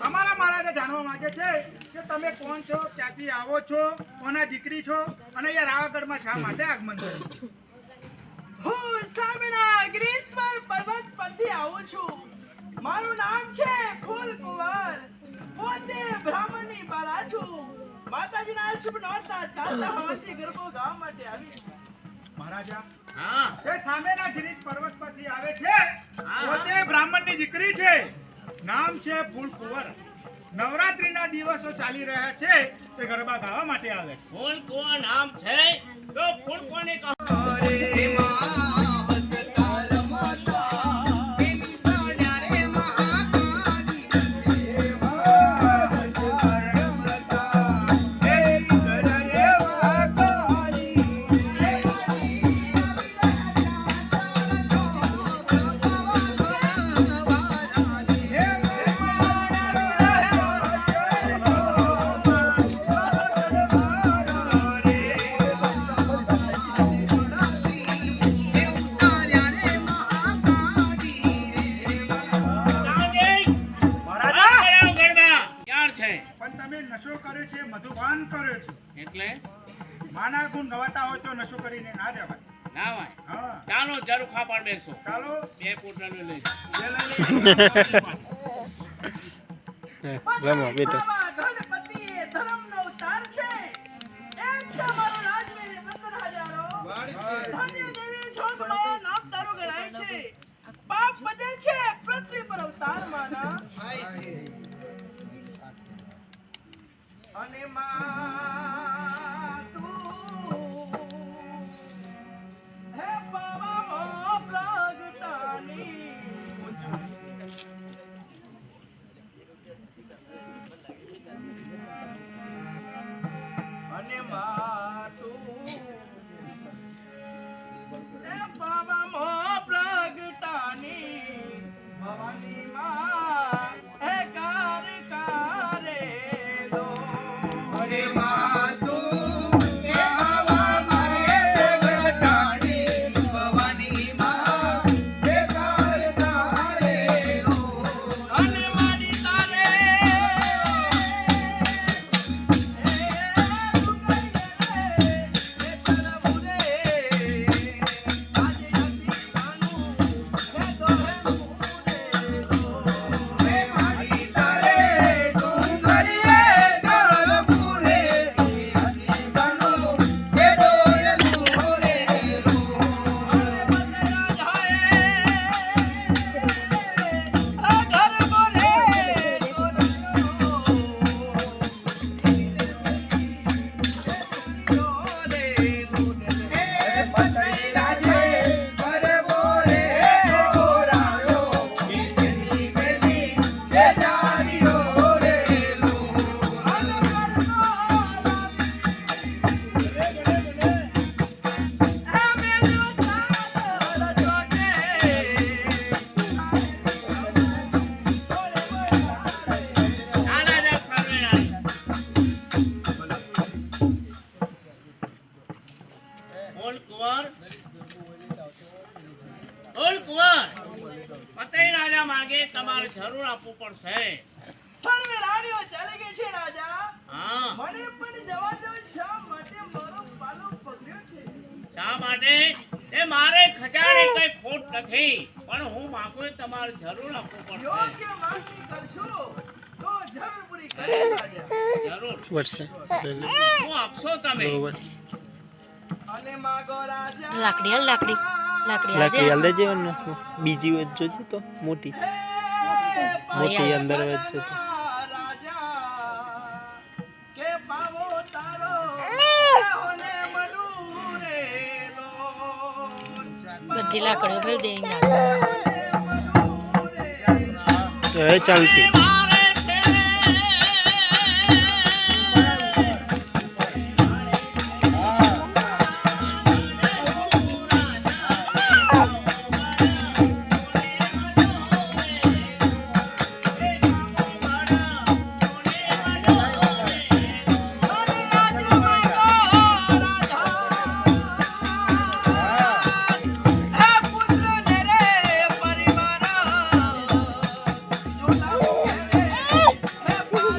અમારા મહારાજે જાણવા માંગે છે કે તમે કોણ છો, ક્યાંથી આવો છો, કોના દીકરી છો અને અહીંયા રાવગઢમાં શા માટે આગમન કર્યું? હું સામેના ગ્રીષ્મર પર્વત પરથી આવું છું. મારું નામ છે ફૂલ કુંવર. પોતે બ્રાહ્મણની બાળા છું. માતાજીના શુભ નોરતા ચાલતા હોવાથી ગરબો ગાવા માટે આવી મહારાજા હા, એ સામેના ગિરીશ પર્વત પરથી આવે છે. પોતે બ્રાહ્મણની દીકરી છે. નામ છે ફૂલ કુંવર. નવરાત્રીના દિવસો ચાલી રહ્યા છે તે ગરબા ગાવા માટે આવે છે. ફૂલ કોણ નામ છે, તો ફૂલ કોને કહો? નશો છે મધુપાન કર્યો છે. એટલે? માના ગુણ ગવાતા હોય તો નશો કરીને ના જવાય. ના હોય. ચાલો ઝરૂખા પર બેસો. ચાલો. બે પોટલું લઈ જે લઈ લે. રમો બેટો. બાબા ગણપતિ એ ધર્મનો અવતાર છે. એ છે મારો રાજવીર વતન હજારો ધન્ય દેવી જોગમાયા નામ તારું ગણાય છે. પાપ બધે છે પૃથ્વી પર અવતાર માના. અને માં કુંવર ફૂલ કુંવર પતઈ રાજા માગે તમારે જરૂર આપવું પડશે. સર્વે રાણીઓ ચાલી ગઈ છે રાજા? હા. મને પણ જવા દો શા માટે મારો પાલો પકડ્યો છે? શા માટે? એ મારે ખજાને કઈ ખોટ નથી પણ હું માંગુ તમારે જરૂર આપવું પડશે. યોગ્ય માંગણી કરશો તો જરૂર પૂરી કરીશ રાજા. જરૂર. વર્ષે. આપશો તમે? લાકડી હાલ લાકડી લાકડી લાકડી હાલ દેજે બીજી વચ્ચે જોજે તો મોટી. મોટી અંદર વચ્ચે તો. રાજા કે પાવો તારો હોને મળું રે લો. બધી લાકડીઓ ભરી દે અહીંયા.